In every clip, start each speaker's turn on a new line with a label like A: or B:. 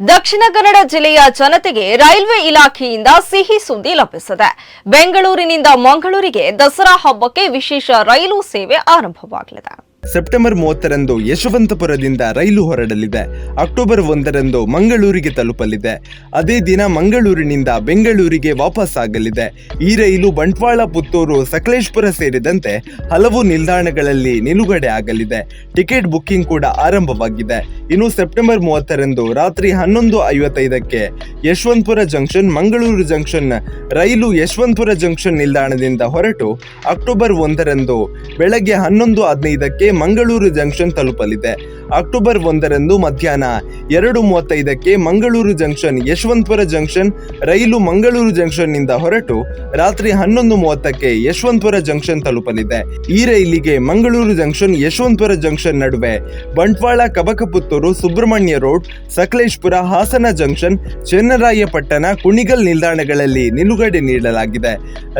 A: ದಕ್ಷಿಣ ಕನ್ನಡ ಜಿಲ್ಲೆಯ ಜನತೆಗೆ ರೈಲ್ವೆ ಇಲಾಖೆಯಿಂದ ಸಿಹಿ ಸುದ್ದಿ ಲಭಿಸಿದೆ. ಬೆಂಗಳೂರಿನಿಂದ ಮಂಗಳೂರಿಗೆ ದಸರಾ ಹಬ್ಬಕ್ಕೆ ವಿಶೇಷ ರೈಲು ಸೇವೆ ಆರಂಭವಾಗಲಿದೆ.
B: ಸೆಪ್ಟೆಂಬರ್ ಮೂವತ್ತರಂದು ಯಶವಂತಪುರದಿಂದ ರೈಲು ಹೊರಡಲಿದೆ. ಅಕ್ಟೋಬರ್ ಒಂದರಂದು ಮಂಗಳೂರಿಗೆ ತಲುಪಲಿದೆ. ಅದೇ ದಿನ ಮಂಗಳೂರಿನಿಂದ ಬೆಂಗಳೂರಿಗೆ ವಾಪಸ್ ಆಗಲಿದೆ. ಈ ರೈಲು ಬಂಟ್ವಾಳ, ಪುತ್ತೂರು, ಸಕಲೇಶ್ಪುರ ಸೇರಿದಂತೆ ಹಲವು ನಿಲ್ದಾಣಗಳಲ್ಲಿ ನಿಲುಗಡೆ ಆಗಲಿದೆ. ಟಿಕೆಟ್ ಬುಕ್ಕಿಂಗ್ ಕೂಡ ಆರಂಭವಾಗಿದೆ. ಇನ್ನು ಸೆಪ್ಟೆಂಬರ್ ಮೂವತ್ತರಂದು ರಾತ್ರಿ ಹನ್ನೊಂದು ಐವತ್ತೈದಕ್ಕೆ ಯಶವಂತಪುರ ಜಂಕ್ಷನ್, ಮಂಗಳೂರು ಜಂಕ್ಷನ್, ರೈಲು ಯಶವಂತಪುರ ಜಂಕ್ಷನ್ ನಿಲ್ದಾಣದಿಂದ ಹೊರಟು ಅಕ್ಟೋಬರ್ ಒಂದರಂದು ಬೆಳಗ್ಗೆ ಹನ್ನೊಂದು ಹದಿನೈದಕ್ಕೆ ಮಂಗಳೂರು ಜಂಕ್ಷನ್ ತಲುಪಲಿದೆ. ಅಕ್ಟೋಬರ್ ಒಂದರಂದು ಮಧ್ಯಾಹ್ನ ಎರಡು ಮೂವತ್ತೈದಕ್ಕೆ ಮಂಗಳೂರು ಜಂಕ್ಷನ್, ಯಶವಂತಪುರ ಜಂಕ್ಷನ್, ರೈಲು ಮಂಗಳೂರು ಜಂಕ್ಷನ್ನಿಂದ ಹೊರಟು ರಾತ್ರಿ ಹನ್ನೊಂದು ಮೂವತ್ತಕ್ಕೆ ಯಶವಂತಪುರ ಜಂಕ್ಷನ್ ತಲುಪಲಿದೆ. ಈ ರೈಲಿಗೆ ಮಂಗಳೂರು ಜಂಕ್ಷನ್, ಯಶವಂತಪುರ ಜಂಕ್ಷನ್ ನಡುವೆ ಬಂಟ್ವಾಳ, ಕಬಕಪುತ್ತೂರು ಸುಬ್ರಹ್ಮಣ್ಯ ರೋಡ್, ಸಕಲೇಶ್ಪುರ ಹಾಸನ ಜಂಕ್ಷನ್, ಚೆನ್ನರಾಯಪಟ್ಟಣ ಕುಣಿಗಲ್ ನಿಲ್ದಾಣಗಳಲ್ಲಿ ನಿಲುಗಡೆ ನೀಡಲಾಗಿದೆ.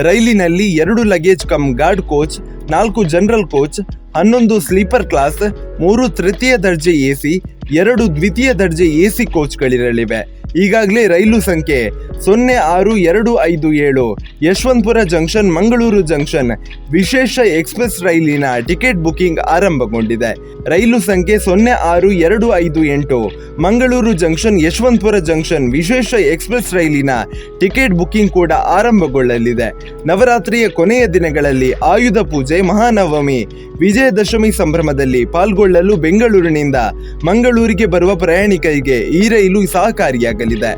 B: ರೈಲಿನಲ್ಲಿ ಎರಡು ಲಗೇಜ್ ಕಮ್ ಗಾರ್ಡ್ ಕೋಚ್, ನಾಲ್ಕು ಜನರಲ್ ಕೋಚ್, ಹನ್ನೊಂದು ಸ್ಲೀಪರ್ ಕ್ಲಾಸ್, ಮೂರು ತೃತೀಯ ದರ್ಜೆ ಎಸಿ ಎರಡು ದ್ವಿತೀಯ ದರ್ಜೆ ಎಸಿ ಕೋಚ್ಗಳಿರಲಿವೆ. ಈಗಾಗಲೇ ರೈಲು ಸಂಖ್ಯೆ ಸೊನ್ನೆ ಆರು ಎರಡು ಐದು ಏಳು ಯಶವಂತಪುರ ಜಂಕ್ಷನ್, ಮಂಗಳೂರು ಜಂಕ್ಷನ್. ವಿಶೇಷ ಎಕ್ಸ್ಪ್ರೆಸ್ ರೈಲಿನ ಟಿಕೆಟ್ ಬುಕಿಂಗ್ ಆರಂಭಗೊಂಡಿದೆ. ರೈಲು ಸಂಖ್ಯೆ ಸೊನ್ನೆ ಆರು ಎರಡು ಐದು ಎಂಟು ಮಂಗಳೂರು ಜಂಕ್ಷನ್, ಯಶವಂತಪುರ ಜಂಕ್ಷನ್ ವಿಶೇಷ ಎಕ್ಸ್ಪ್ರೆಸ್ ರೈಲಿನ ಟಿಕೆಟ್ ಬುಕಿಂಗ್ ಕೂಡ ಆರಂಭಗೊಳ್ಳಲಿದೆ. ನವರಾತ್ರಿಯ ಕೊನೆಯ ದಿನಗಳಲ್ಲಿ ಆಯುಧ ಪೂಜೆ, ಮಹಾನವಮಿ, ವಿಜಯದಶಮಿ ಸಂಭ್ರಮದಲ್ಲಿ ಪಾಲ್ಗೊಳ್ಳಲು ಬೆಂಗಳೂರಿನಿಂದ ಮಂಗಳೂರಿಗೆ ಬರುವ ಪ್ರಯಾಣಿಕರಿಗೆ ಈ ರೈಲು ಸಹಕಾರಿಯಾಗಲಿದೆ